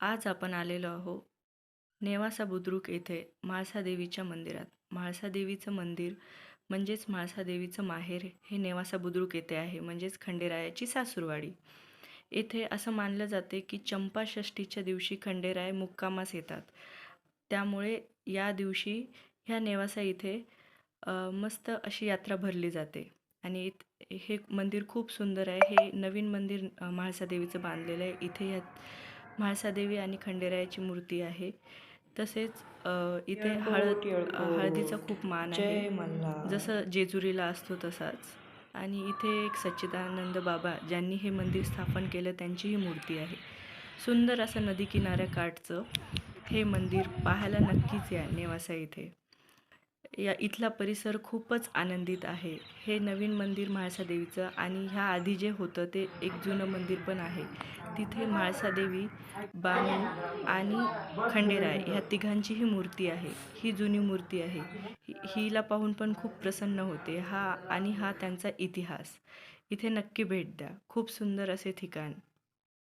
आज आपण आलेलो आहो नेवासा बुद्रुक येथे म्हाळसादेवीच्या मंदिरात. म्हाळसादेवीचं मंदिर म्हणजेच म्हाळसादेवीचं माहेर हे नेवासा बुद्रुक येथे आहे म्हणजेच खंडेरायाची सासूरवाडी. येथे असं मानलं जाते की चंपाषष्ठीच्या दिवशी खंडेराय मुक्कामास येतात. त्यामुळे या दिवशी ह्या नेवासा इथे मस्त अशी यात्रा भरली जाते. आणि इत- हे मंदिर खूप सुंदर आहे. हे नवीन मंदिर म्हाळसादेवीचं बांधलेलं आहे. इथे ह्या म्हाळसा देवी आणि खंडेरायाची मूर्ती आहे. तसेच इथे हळद हळदीचा खूप मान आहे. जसं जेजुरीला असतो तसाच. आणि इथे एक सच्चिदानंद बाबा ज्यांनी हे मंदिर स्थापन केलं त्यांचीही मूर्ती आहे. सुंदर असं नदी किनाऱ्या काठचं हे मंदिर पाहायला नक्कीच या नेवासा इथे. या इथला परिसर खूपच आनंदित आहे. हे नवीन मंदिर म्हाळसादेवीचं आणि ह्या आधी जे होतं ते एक जुनं मंदिर पण आहे. तिथे म्हाळसादेवी बानू आणि खंडेराय ह्या तिघांचीही मूर्ती आहे. ही जुनी मूर्ती आहे. हिला पाहून पण खूप प्रसन्न होते. हा आणि हा त्यांचा इतिहास. इथे नक्की भेट द्या. खूप सुंदर असे ठिकाण.